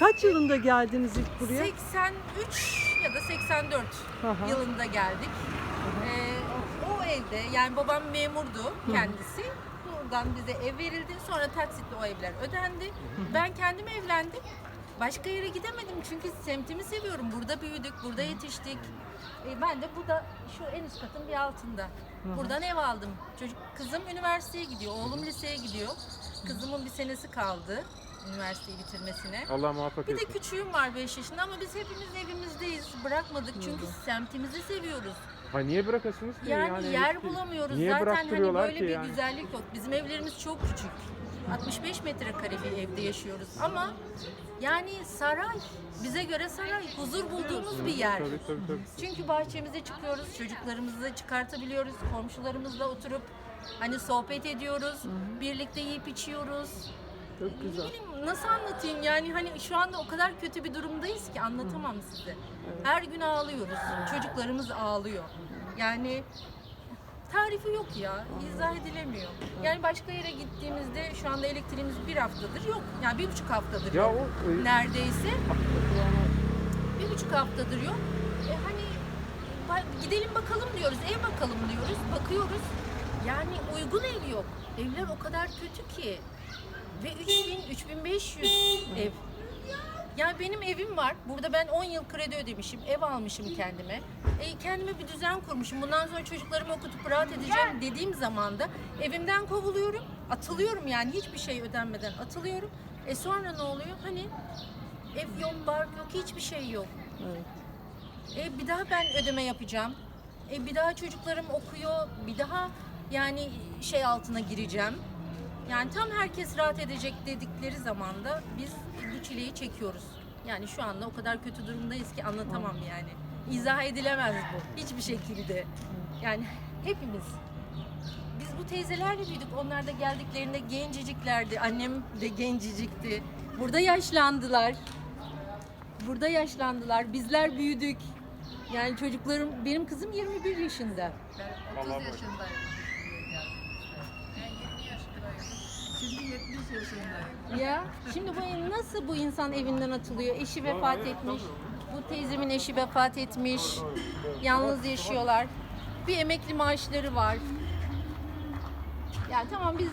Kaç yılında geldiniz ilk buraya? 83 ya da 84 Aha. yılında geldik. Ee, o evde yani babam memurdu kendisi. Buradan bize ev verildi. Sonra taksitle o evler ödendi. Ben kendim evlendim. Başka yere gidemedim çünkü semtimi seviyorum. Burada büyüdük, burada yetiştik. Ee, ben de burada şu en üst katın bir altında. Buradan ev aldım. Çocuk kızım üniversiteye gidiyor, oğlum liseye gidiyor. Kızımın bir senesi kaldı üniversiteyi bitirmesine. Allah muvaffak Bir de etsin. küçüğüm var 5 yaşında ama biz hepimiz evimizdeyiz. Bırakmadık çünkü semtimizi seviyoruz. Ha niye bırakasınız ki? Yani, yer hiç- bulamıyoruz. Niye Zaten hani böyle ki bir yani? güzellik yok. Bizim evlerimiz çok küçük. 65 metrekare bir evde yaşıyoruz ama yani saray. Bize göre saray. Huzur bulduğumuz bir yer. Tabii tabii tabii. Çünkü bahçemize çıkıyoruz, çocuklarımızı çıkartabiliyoruz, komşularımızla oturup hani sohbet ediyoruz, birlikte yiyip içiyoruz. Çok Ne güzel. bileyim nasıl anlatayım yani hani şu anda o kadar kötü bir durumdayız ki anlatamam size. Her gün ağlıyoruz. Çocuklarımız ağlıyor. Yani tarifi yok ya. izah edilemiyor. Yani başka yere gittiğimizde şu anda elektriğimiz bir haftadır yok. Yani bir buçuk haftadır Ya yok. o e, Neredeyse. Bir buçuk haftadır yok. E hani ba- gidelim bakalım diyoruz, ev bakalım diyoruz, bakıyoruz. Yani uygun ev yok. Evler o kadar kötü ki. Ve 3000, 3500 ev. Yani benim evim var. Burada ben 10 yıl kredi ödemişim. Ev almışım kendime. E, kendime bir düzen kurmuşum. Bundan sonra çocuklarımı okutup rahat edeceğim dediğim zaman da evimden kovuluyorum. Atılıyorum yani hiçbir şey ödenmeden atılıyorum. E sonra ne oluyor? Hani ev yok, bark yok, hiçbir şey yok. Evet. E bir daha ben ödeme yapacağım. E bir daha çocuklarım okuyor. Bir daha yani şey altına gireceğim. Yani tam herkes rahat edecek dedikleri zaman da biz bu çileyi çekiyoruz. Yani şu anda o kadar kötü durumdayız ki anlatamam yani. İzah edilemez bu hiçbir şekilde. Yani hepimiz. Biz bu teyzelerle büyüdük. Onlar da geldiklerinde genceciklerdi. Annem de gencecikti. Burada yaşlandılar. Burada yaşlandılar. Bizler büyüdük. Yani çocuklarım, benim kızım 21 yaşında. 30 yaşındayım. Ben 20 yaşındayım. Şimdi 70 yaşındayım. Ya şimdi bu nasıl bu insan evinden atılıyor? Eşi vefat etmiş. Bu teyzemin eşi vefat etmiş. Yalnız yaşıyorlar. Bir emekli maaşları var. Ya tamam biz